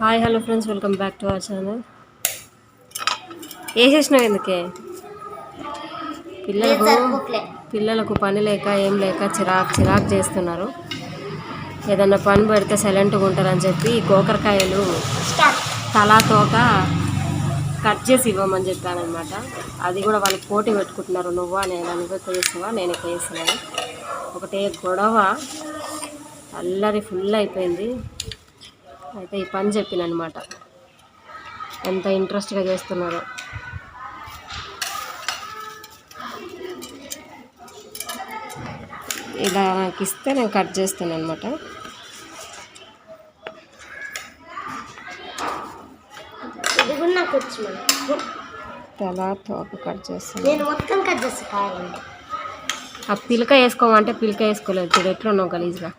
Hi hello friends welcome back to our channel. వేసేసినావు ఎందుకే? పిల్లలకు పిల్లలకు పని లేక ఏం లేక చిరాక్ చిరాక్ చేస్తున్నారు. ఏదన్నా పని పెడితే సైలెంట్గా ఉంటారని చెప్పి ఈ గోకరకాయలు తలా తోక కట్ చేసి ఇవ్వమని చెప్పానమాట అది కూడా వాళ్ళకి పోటీ పెట్టుకుంటున్నారు. నువ్వా నేను? ఎక్కువ చేస్తావా నేను ఎక్కువ చేస్తున్నాను ఒకటే గొడవ. అల్లరి ఫుల్ అయిపోయింది. అయితే ఈ పని చెప్పిన అనమాట ఎంత ఇంట్రెస్ట్గా చేస్తున్నారో. ఇలా నాకు ఇస్తే నేను కట్ చేస్తాను అనమాట తల తోక కట్ చేస్తాను. ఆ పిలక వేసుకోమంటే పిలక వేసుకోలేదు. చూడు ఎట్లా ఉన్నావు గలీజ్గా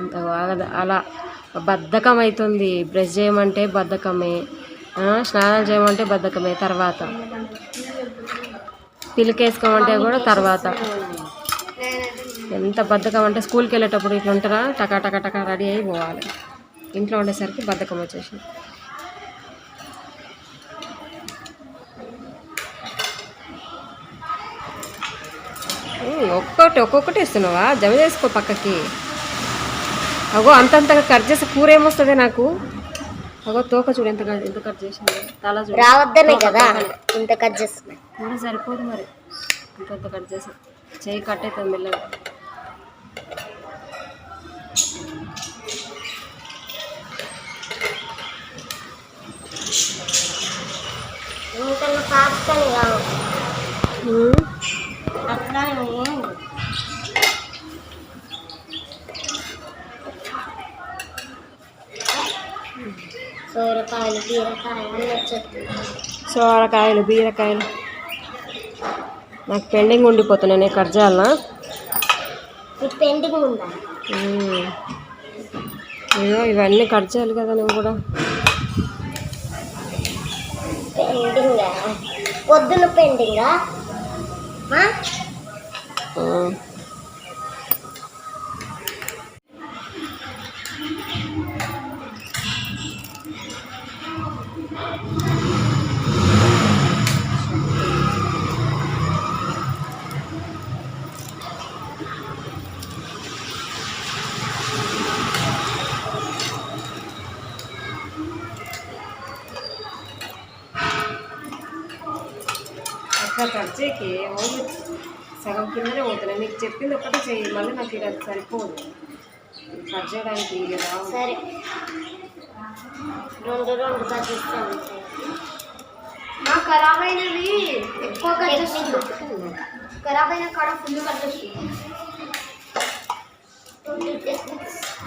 అంత బాగా అలా బద్ధకం అవుతుంది బ్రష్ చేయమంటే బద్ధకమే. స్నానాలు చేయమంటే బద్ధకమే తర్వాత. పిలికేసుకోమంటే కూడా తర్వాత. ఎంత బద్ధకం అంటే స్కూల్కి వెళ్ళేటప్పుడు ఇట్లా ఉంటారా టకా టకా టకా రెడీ అయి పోవాలి. ఇంట్లో ఉండేసరికి బద్ధకం వచ్చేసి ఒక్కొక్కటి ఒక్కొక్కటి ఇస్తున్నావా? జమ చేసుకో పక్కకి. అగో అంతంతగా కట్ చేసి కూర ఏమొస్తుంది నాకు? అగో తోక చూడు ఎంత ఎంత కట్ చేసింది. తల చూడు. రావద్దనే కదా ఇంత కట్ చేస్తున్నా. కూర సరిపోదు మరి. ఇంకంత కట్ చేసి. చేయి కట్ అవుతుంది మెల్లగా. కావు. సోరకాయలు బీరకాయలు సోరకాయలు బీరకాయలు. నాకు పెండింగ్ ఉండిపోతున్నాయి నేను మీకు పెండింగ్ ఉందా. అయ్యో ఇవన్నీ కట్ చేయాలి కదా నువ్వు కూడా. పెండింగా? పొద్దున పెండింగా? అట్లా కట్ చేయకి ఓన్లీ సగం కిందనే పోతున్నాయి నీకు చెప్పింది ఒకటే చెయ్యి మళ్ళీ నాకు అది సరిపోదు. కట్ చేయడానికి ఇది రావు. సరే. రెండు రెండు కట్ చేస్తాను. నా ఖరాబ్ అయినవి ఎక్కువ కట్ చేస్తుంది ఖరాబ్ అయిన కాడ ఫుల్ కట్ చేస్తుంది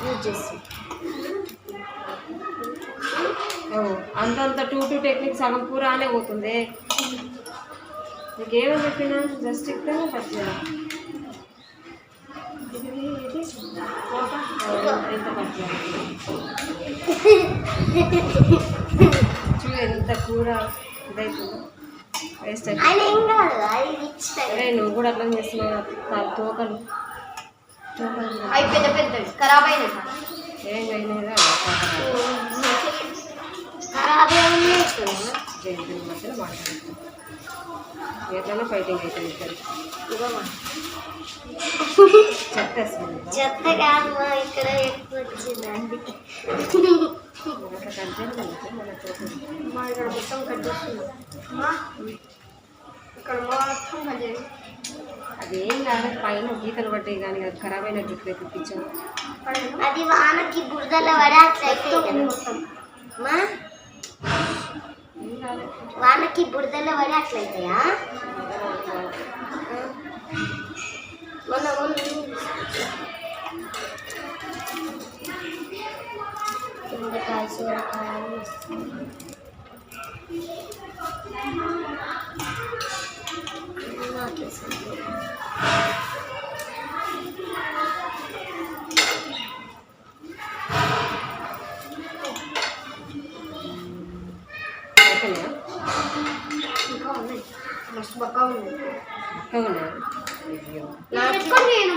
యూజ్ చేసి. ఓ, అంతంత టూ టూ టెక్నిక్ సగం కూర అనే పోతుంది. నీకేమని చెప్పినా? జస్ట్ ఇక్కడ కట్ చేయాలి ఇది, ఇది, పోక, ఓ, ఎంత కట్ చేయాలి చూడు ఎంత కూర ఇదవుతుందో వేస్ట్ అయిపోయింది నువ్వు కూడా అట్లా చేస్తున్నావు తోకలు. అవి పెద్ద పెద్దవి ఖరాబ్ అయినవి ఏం అయినా ఖరాబే ఉన్నాయి జయంతుల మధ్యలో మాట్లాడుతాం ఎట్లన్నా ఫైటింగ్ అవుతుంది ఇద్దరు. చెప్పేస్తుంది చెత్త కాదు ఇక్కడ ఎక్కువ మా ఇక్కడ మొత్తం కట్ చేస్తుంది మా? ఇక్కడ మొత్తం కట్ చేయండి అదేం కాదు పైన గీతలు పడ్డాయి కానీ అది ఖరాబ్ అయిన జుట్టు తెప్పించాము అది వానకి బురదలో పడి అట్లా మొత్తం. మా? వానకి బురదలో పడి అట్లా అవుతాయా మొన్న మొన్న కిందకాయ మస్తు బక్కా ఉన్నాయి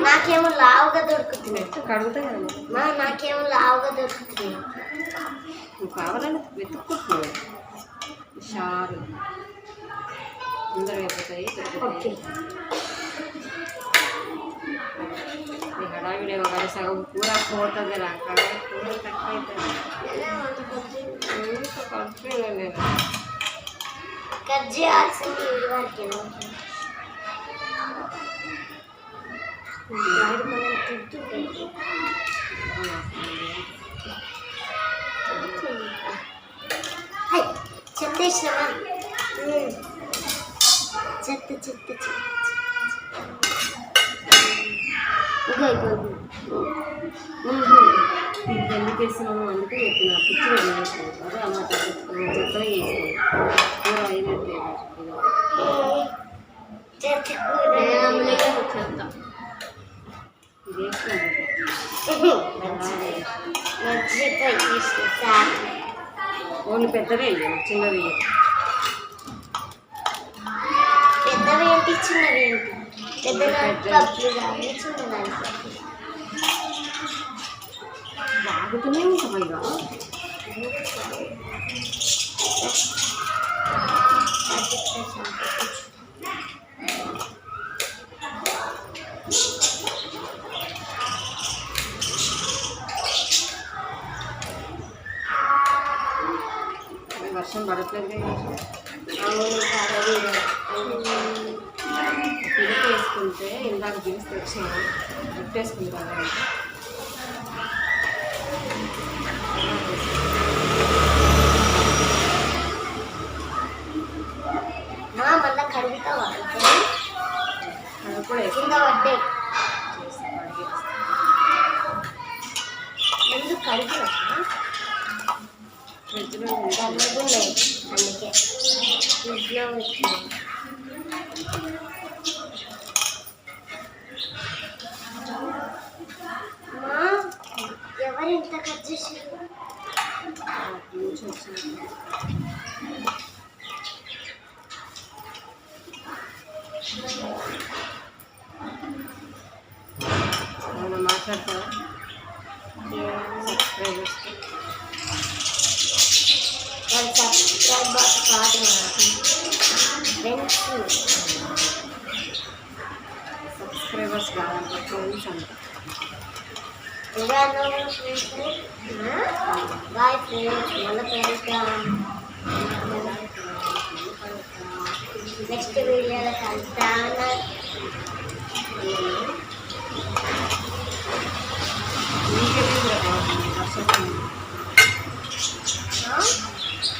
నాకేమో లావుగా దొరుకుతున్నాయి కడుగుతా నాకేమో లావుగా దొరుకుతున్నాయి నువ్వు కావాలని వెతుక్కుంటున్నావు షారు అందరూ అయిపోతాయి ఓకే హడావిడి ఒక సగం కూర పోతుంది కూర తక్కువ అవుతుంది ఇంకా కడుపులో లేదు కట్ చేయాల్సింది ఇది వరకే మనం తింటుంటే హై చెత్తేసినామా చెత్త చెత్త చెత్త ఇగో ఇగో ఇగో. ఇది ఎందుకు వేస్తున్నాము అందుకే చెప్పిన. పిచ్చి అదే అమ్మ చెత్తగా చేసాను కూర అయినట్టే చెత్త చెత్త ఓన్లీ పెద్దవే చిన్నవి పెద్దవి ఏంటి? చిన్నవి ఏంటి? కానీ చిన్నదానికి కప్పులు ఉంటాం ఇక వర్షం పడట్లేదు పిలిపేసుకుంటే ఇందాక దిగిస్తే వచ్చాను పెట్టేసుకుంటాను మా మళ్ళా కడుగుతావా అది కూడా కింద పడ్డే వేసి ఎందుకు కడుగురా ఫ్రిడ్జ్లో కడుగున్నాయి అందుకే ఫ్రిడ్జ్లో వచ్చినాయి మా ఎవరు ఇంత కట్ చేసారు నుంచి వచ్చింది ఏమైనా మాట్లాడతావా సబ్స్క్రైబ్ చేసుకో వాళ్ళు సబ్స్క్రైబ్ కాదు ఫ్రెండ్స్ సబ్స్క్రైబర్స్ కావాలి ఫ్రెండ్స్ అంట ఎలా ఫ్రెండ్స్ బాయ్ ఫ్రెండ్స్ మళ్ళీ కలుద్దాం నెక్స్ట్ వీడియోలో కలుద్దాం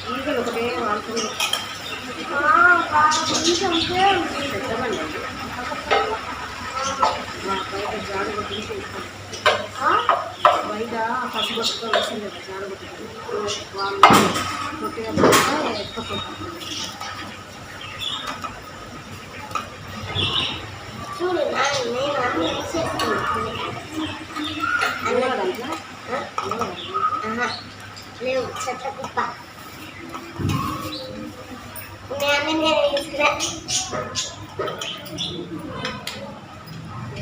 ఈగలు ఒకటే వాడుతుంది పెద్దమండి జాడు కొట్టి బయట పసుపొట్టుతో వేసింది కదా వాళ్ళు చూడు నేను అన్ని లేవు చెత్త కుప్ప నేను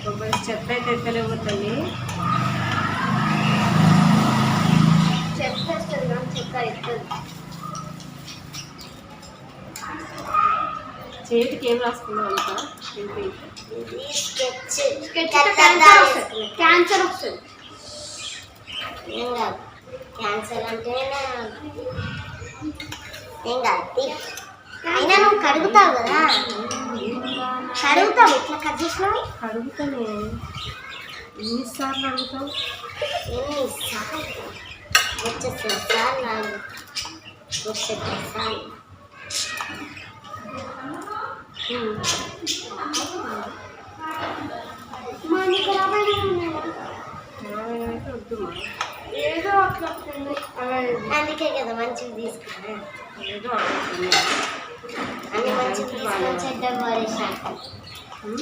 కొబ్బరి చెత్త అయితే ఎక్కలేవు తల్లి చెత్త వస్తుంది కానీ చెత్త ఎత్తదు చేతికి ఏం రాసుకున్నావు అంత? క్యాన్సర్ వస్తుంది. ఏం కాదు. క్యాన్సర్ అంటే ఏం కాదు. అయినా నువ్వు కడుగుతావు కదా? కడుగుతావు. ఇట్లా కట్ చేసినావు? అడుగుతానే ఎన్నిసార్లు అడుగుతావు? ఎన్ని సార్లు మా నీకు వద్దు మా. ఏదో అట్లా అందుకే కదా మంచివి తీసుకున్నా ఏదో అన్ని మంచివి తీసుకొని చెడ్డ ఉం?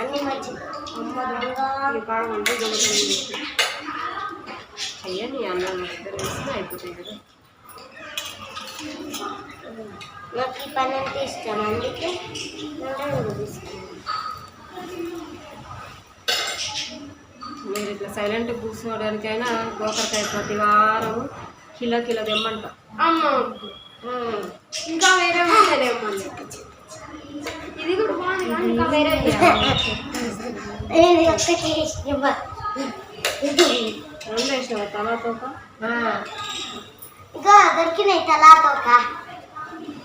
అన్ని మంచి అమ్మ దొంగ ఈ కాడ ఉంటే దొంగతనం చేసి చెయ్యని అన్నం ఇద్దరు వేస్తే అయిపోతాయి కదా. నాకు ఈ పని అంటే ఇష్టం అందుకే మీరు ఇట్లా సైలెంట్ కూర్చోవడానికైనా గోకరకాయ ప్రతి వారం కిలో కిలో తెమ్మంట. అమ్మ. ఇంకా వేరే మళ్ళీ ఇది కూడా బాగుంది? ఇంకా వేరే ఇది ఒక్కటి ఇవ్వ. ఇది రెండు వేసినావా తలాతోక ఇంకా దొరికినాయి తలాతో ఒక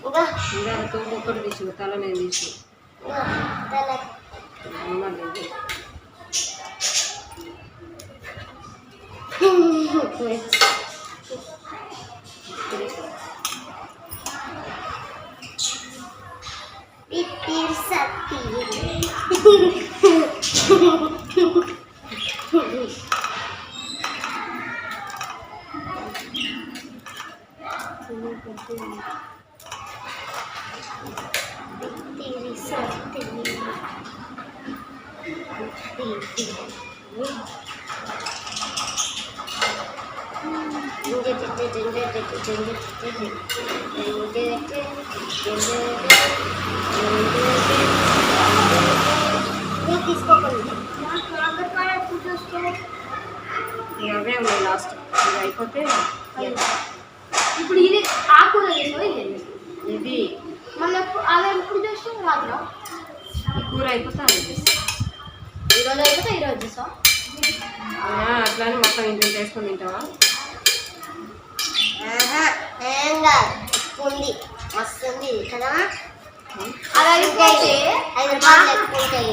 ఇంకా ఇంకా తోక ఒక్కటి తీసిన తల నేను తీసిన ఇంకా తల మళ్ళీ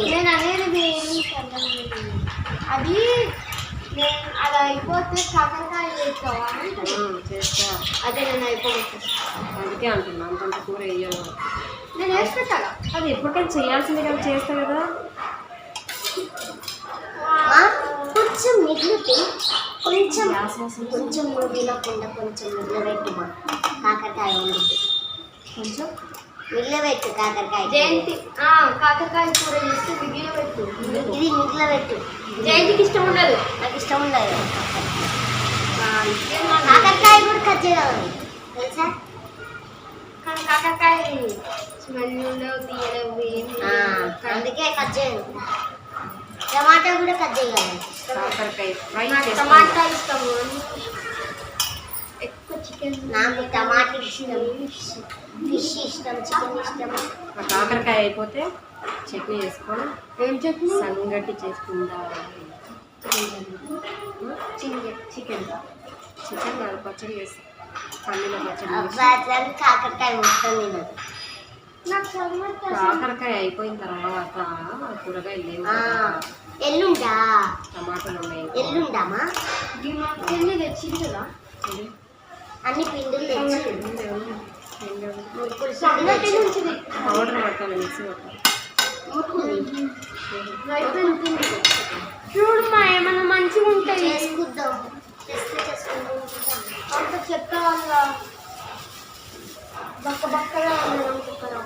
నేను అనేది అది నేను అది అయిపోతే కాకరకాయ ఉమ్, చేస్తా. అదే నేను అయిపోతే అందుకే అంటున్నా అంతంత కూర వేయను నేను వేసి పెట్టాలా అది ఎప్పటికైనా చేయాల్సింది కదా చేస్తా కదా. కొంచెం మిగిలితే కొంచెం కొంచెం మిగిలకుండా కొంచెం మిగిలబెట్టుమా కాకరకాయ కొంచెం. మిగిలబెట్టు కాకరకాయ జయంతి ఆ, కాకరకాయ కూర చేస్తే మిగిలిన పెట్టు. ఇది మిగిలబెట్టు జయంతికి ఇష్టం ఉండదు. నాకు ఇష్టం ఉండదు. ఆ, ఇదేం నాకు- కాకరకాయ కూడా కట్ చేయాలి తెలుసా? కానీ కాకరకాయ స్మెల్ ఉండవు తీయలేవు అందుకే కట్ చేయను. టమాటా కూడా కట్ చేయాలి కాకరకాయ టమాటా చికెన్ నాకు టమాటా ఇష్టం ఫిష్ ఇష్టం చికెన్ ఇష్టం. కాకరకాయ అయిపోతే చట్నీ చేసుకొని ఏం చట్నీ? సంగటి చేసుకుందా? చికెన్. చికెన్. చికెన్ పచ్చడి చేస్తా. పన్నీల పచ్చడి కాకరకాయ తినదు నాకు టమాటా కాకరకాయ అయిపోయిన తర్వాత కూరగాయలు లేవు. ఎల్లుండా? టమాటాలు ఉన్నాయి. ఎల్లుండామా? పెళ్ళి తెచ్చింది కదా. అన్ని పిండులు తెచ్చి. పౌడర్ పట్టాలి మిక్సీ చూడు మా ఏమన్నా మంచిగా ఉంటాయి. చేసుకుందాం. అంత చెత్త వల్ల బక్క బక్కగా ఉంది అనుకుంటున్నా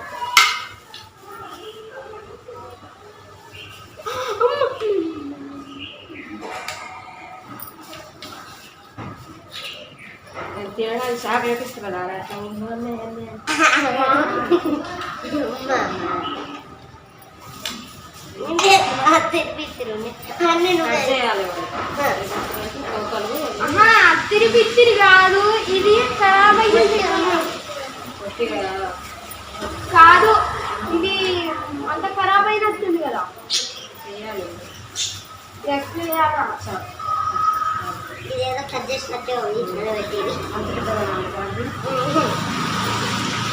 చేయాలి వాళ్ళు. తోకలు ఆహా తిరిపిచ్చిరి కాదు ఇది ఖరాబ్ అయ్యింది కాదు ఇది అంత ఖరాబ్ అయినట్టుంది కదా చేయాలి కట్ చేసినట్టే ఉంది.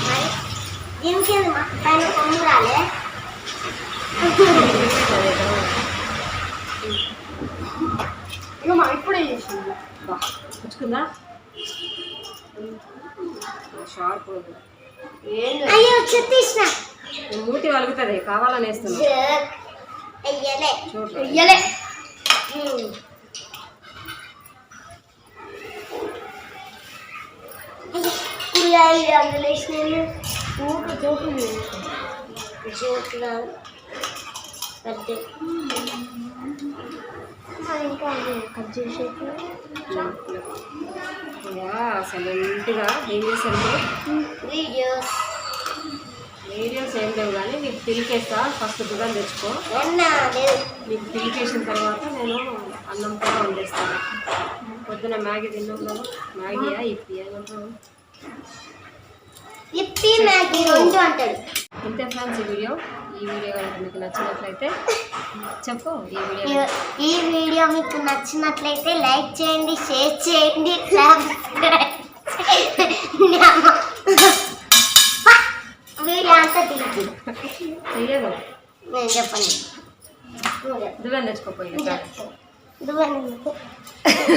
మరి దీనికి పైన కొమ్ము రాలే? మా ఇప్పుడే చేసింది. షార్ప్ అయ్యో చెత్తేసిన మూతి వలుగుతుంది కావాలని వేస్తున్నా చూడు. కూరగాయలు అందులో వేసినాను ఊరు జోకులు జోట్ల పెద్ద. ఇంకా కట్ ఇక సైలెంట్గా ఏం చేశారు వీడియోస్. వీడియోస్ ఏం లేవు కానీ నీకు పిలికేస్తా. ఫస్ట్ దుకాణం తెచ్చుకో. నీకు పిలికేసిన తర్వాత నేను అన్నం కూడా వండేస్తాను. పొద్దున మ్యాగీ తిన్నాం కదా. మ్యాగీయా ఇప్పి ఏమంటావు ఇప్పి మ్యాగీ రెండు అంటాడు. ఇంతే ఫ్రెండ్స్ ఈ వీడియో ఈ వీడియో కనుక మీకు నచ్చినట్లయితే చెప్పు ఈ వీడియో ఈ- వీడియో మీకు నచ్చినట్లయితే లైక్ చేయండి షేర్ చేయండి. వీడియో అంతా చెయ్యదు నేను చెప్పండి దువ్వెన తెచ్చుకోపోయి నువ్వే